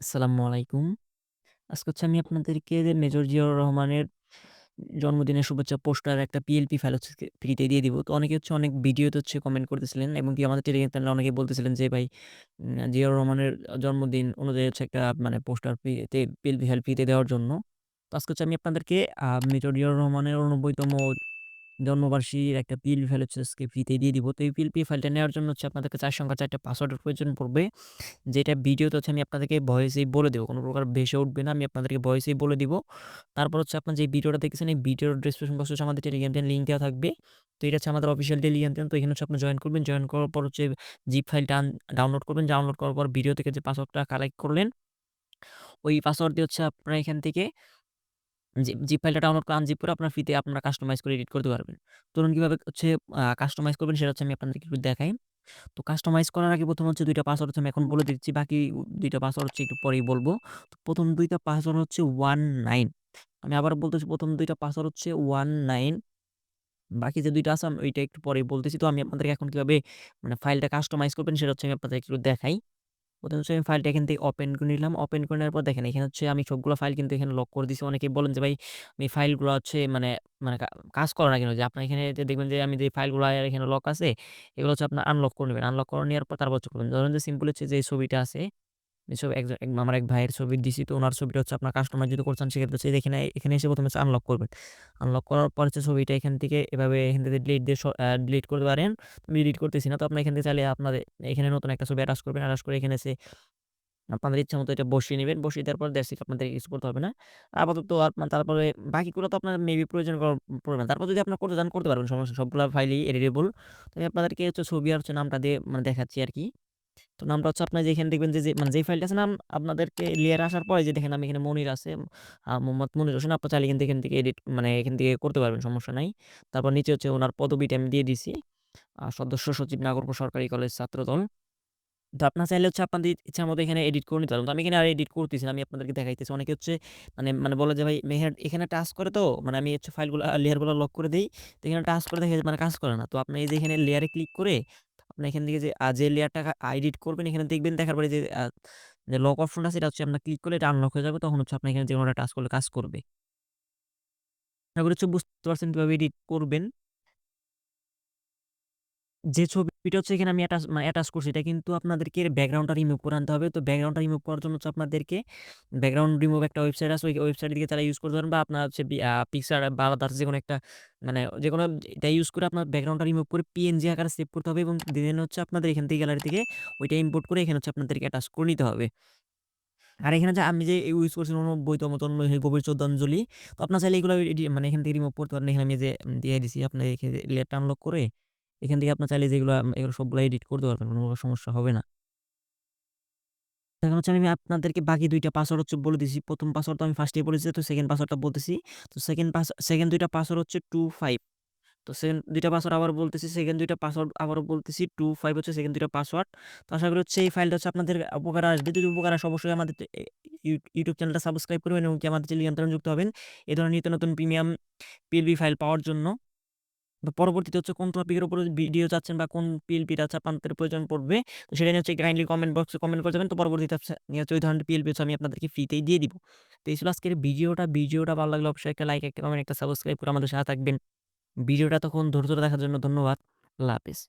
আসসালামু আলাইকুম। আজকে হচ্ছে আমি আপনাদেরকে মেজর জিয়াউর রহমানের জন্মদিনের শুভেচ্ছা পোস্টার একটা পিএলপি ফাইল হচ্ছে ফ্রিতে দিয়ে দিব। তো অনেকে হচ্ছে অনেক ভিডিওতে হচ্ছে কমেন্ট করতেছিলেন এবং কি আমাদের টেলিগ্রাম চ্যানেলে অনেকে বলতেছিলেন যে, ভাই জিয়াউর রহমানের জন্মদিন অনুযায়ী হচ্ছে একটা মানে পোস্টার ফ্রিতে পিএলপি ফাইল ফ্রিতে দেওয়ার জন্য। তো আজকে হচ্ছে আমি আপনাদেরকে মেজর জিয়াউর রহমানের ৮৯তম জন্মবার্ষিকীর একটা পিএলপি ফাইল হচ্ছে আজকে ফ্রিতে দিয়ে দিব। তো এই পিল পি ফাইলটা নেওয়ার জন্য হচ্ছে আপনাদেরকে চার সংখ্যা চারটা পাসওয়ার্ডের প্রয়োজন পড়বে। যেটা ভিডিওতে হচ্ছে আমি আপনাদেরকে ভয়েসেই বলে দেবো কোনো প্রকার ভেসে উঠবে না। আমি আপনাদেরকে ভয়েসেই বলে দিব। তারপর হচ্ছে আপনার যে ভিডিওটা দেখতেছেন এই ভিডিওর ডেসক্রিপশন বক্সে হচ্ছে আমাদের টেলিগ্রাম চ্যানেল লিঙ্ক দেওয়া থাকবে। তো এটা হচ্ছে আমাদের অফিসিয়াল টেলিগ্রাম চ্যানেল। তো এখানে হচ্ছে আপনি জয়েন করবেন। জয়েন করার পর হচ্ছে জিপ ফাইলটা ডাউনলোড করবেন। ডাউনলোড করার পর ভিডিও থেকে যে পাসওয়ার্ডটা কালেক্ট করলেন, ওই পাসওয়ার্ড দিয়ে হচ্ছে আপনারা এখান থেকে জিপ ফাইলটা ডাউনলোড করে আনজিপ করে আপনার ফ্রিতে আপনারা কাস্টমাইজ করে এডিট করতে পারবেন। ধরুন কীভাবে হচ্ছে কাস্টমাইজ করবেন সেটা হচ্ছে আমি আপনাদেরকে একটু দেখাই। তো কাস্টমাইজ করার আগে প্রথম হচ্ছে দুইটা পাসওয়ার্ড হচ্ছে আমি এখন বলে দিচ্ছি। বাকি দুইটা পাসওয়ার্ড হচ্ছে একটু পরেই বলব তো প্রথম দুইটা পাসওয়ার্ড হচ্ছে 19 আমি আবার বলতেছি প্রথম দুইটা পাসওয়ার্ড হচ্ছে 19 বাকি যে ২ টা আছে আমি ওইটা একটু পরেই বলতেছি। তো আমি আপনাদেরকে এখন কীভাবে মানে ফাইলটা কাস্টমাইজ করবেন সেটা হচ্ছে আমি আপনাদেরকে একটু দেখাই। প্রথমে হচ্ছে আমি ফাইলটা এখান থেকে ওপেন করে নিলাম। ওপেন করে নেওয়ার পর দেখেন এখানে হচ্ছে আমি সবগুলো ফাইল কিন্তু এখানে লক করে দিছি। অনেকেই বলেন যে, ভাই, আমি ফাইলগুলো হচ্ছে মানে মানে কাজ করে না কিন্তু যে আপনার এখানে যে দেখবেন যে আমি যে ফাইলগুলো এখানে লক আছে, এগুলো হচ্ছে আপনার আনলক করে নেবেন। আনলক করে নেওয়ার পর তারপর হচ্ছে করবেন। ধরেন যে সিম্পল হচ্ছে যে ছবিটা আছে একজন এক আমার এক ভাইয়ের ছবি দিছি। তো ওনার ছবিটা হচ্ছে আপনার কাস্টমাইজ যদি করছেন, সেক্ষেত্রে হচ্ছে এখানে এখানে এসে প্রথমে আনলক করবেন। আনলক করার পর হচ্ছে ছবিটা এখান থেকে এভাবে এখান থেকে ডিলিট দিয়ে ডিলিট করতে পারেন। আমি ডিলিট করতেছি না। তো আপনার এখান থেকে চাইলে আপনাদের এখানে নতুন একটা ছবি অ্যাটাচ করবেন। অ্যাটাচ করে এখানে এসে আপনাদের ইচ্ছা মতো এটা বসিয়ে নেবেন বসিয়ে দেওয়ার পর ইট আপনাদের কিছু করতে হবে না। আপাতত আপনার তারপরে বাকিগুলো তো আপনার মেবি প্রয়োজন ক পড়বে না। তারপর যদি আপনার করতে চান, করতে পারবেন, সমস্যা সবগুলা ফাইলই এডিটেবল। তো আমি আপনাদেরকে হচ্ছে ছবি আর হচ্ছে নামটা দিয়ে মানে দেখাচ্ছি আরকি। তো নামটা হচ্ছে আপনার যেখানে দেখবেন যে, মানে যেই ফাইলটা আছে নাম আপনাদেরকে লেয়ারে আসার পরে যে দেখেন আমি এখানে মনির আছে মোহাম্মদ মনির হোসেন আপনার চাইলে কিন্তু এখান থেকে এডিট মানে এখান থেকে করতে পারবেন সমস্যা নাই। তারপর নিচে হচ্ছে উনার পদবিটা আমি দিয়ে দিছি। সদস্য সচিব নাগরপুর সরকারি কলেজ ছাত্রদল। তো আপনার চাইলে হচ্ছে আপনাদের ইচ্ছা মতো এখানে এডিট করে নিতে পারবেন। তো আমি এখানে আর এডিট করতেছি আমি আপনাদেরকে দেখাইতেছি। অনেকে হচ্ছে মানে মানে বলে যে ভাই মেহের এখানে টাচ করে তো মানে আমি হচ্ছে ফাইলগুলো লেয়ারগুলো লক করে দিই তো এখানে টাচ করে দেখে মানে কাজ করে না। তো আপনি এই যে এখানে লেয়ারে ক্লিক করে আপনি এখান থেকে যে যে লেয়ারটা আইডিট করবেন, এখানে দেখবেন দেখার পরে যে যে লক অপশনটা আছে, এটা হচ্ছে আপনার ক্লিক করলে এটা আনলক হয়ে যাবে। তখন হচ্ছে আপনি এখানে যে কোনো টাচ করলে কাজ করবে। আশা করি বুঝতে পারছেন কীভাবে এডিট করবেন। যে ছবিটা হচ্ছে এখানে আমি অ্যাটাচ মানে অ্যাটাচ করছি, এটা কিন্তু আপনাদেরকে ব্যাকগ্রাউন্ডটা রিমুভ করে আনতে হবে। তো ব্যাকগ্রাউন্ডটা রিমুভ করার জন্য হচ্ছে আপনাদেরকে ব্যাকগ্রাউন্ড রিমুভ একটা ওয়েবসাইট আছে। ওই ওয়েবসাইট দিকে তারা ইউজ করতে পারেন বা আপনার হচ্ছে পিক্সার বা আদার্স যেকোনো একটা মানে যে কোনো এটা ইউজ করে আপনার ব্যাকগ্রাউন্ডটা রিমুভ করে পিএনজি আকারে সেভ করতে হবে এবং দেন হচ্ছে আপনাদের এখান থেকে গ্যালারি থেকে ওইটা ইম্পোর্ট করে এখানে হচ্ছে আপনাদেরকে অ্যাটাচ করে নিতে হবে। আর এখানে যে আমি যে ইউজ করছি ৯৯তম জন্ম গভীর শ্রদ্ধাঞ্জলি। তো আপনার চাইলে এগুলো মানে এখান থেকে রিমুভ করতে পারেন। এখানে আমি যে দিয়ে দিছি আপনার লেয়ারটা আনলক করে এখান থেকে আপনার চাইলে যেগুলা এগুলো সবগুলো এডিট করতে পারবেন। কোনো সমস্যা হবে না। এখন হচ্ছে আমি আপনাদেরকে বাকি দুইটা পাসওয়ার্ড হচ্ছে বলে দিছি। প্রথম পাসওয়ার্ড তো আমি ফার্স্টেই বলেছি। তো সেকেন্ড পাসওয়ার্ডটা বলতেছি। তো সেকেন্ড পাস সেকেন্ড দুইটা পাসওয়ার্ড হচ্ছে 25 তো সেকেন্ড দুইটা পাসওয়ার্ড আবার বলতেছি। সেকেন্ড দুইটা পাসওয়ার্ড আবারও বলতেছি। 25 হচ্ছে সেকেন্ড দুইটা পাসওয়ার্ড। তো আশা করি হচ্ছে এই ফাইলটা হচ্ছে আপনাদের উপকার আসবে। যদি উপকার আসে অবশ্যই আমাদের ইউটিউব চ্যানেলটা সাবস্ক্রাইব করবেন এবং কি আমাদের টেলিগ্রাম যুক্ত হবেন। এ ধরনের নিত্য নতুন প্রিমিয়াম পিএলবি ফাইল পাওয়ার জন্য। তো পরবর্তীতে হচ্ছে কোন টপিকের উপর ভিডিও চাচ্ছেন বা কোন পিএলপিটা আছে আপনাদের প্রয়োজন পড়বে। তো সেটা নিয়ে হচ্ছে কাইন্ডলি কমেন্ট বক্সে কমেন্ট করে যাবেন। তো পরবর্তীতে নিয়ে হচ্ছে ওই ধরনের পিএলপি আমি আপনাদেরকে ফ্রিতেই দিয়ে দিব। তো এই ছিল আজকের ভিডিওটা। ভিডিওটা ভালো লাগলে অবশ্যই একটা লাইক, একটা কমেন্ট, একটা সাবস্ক্রাইব করে আমাদের সাথে থাকবেন। ভিডিওটা তখন ধৈর্য ধরে দেখার জন্য ধন্যবাদ। আল্লাহ হাফেজ।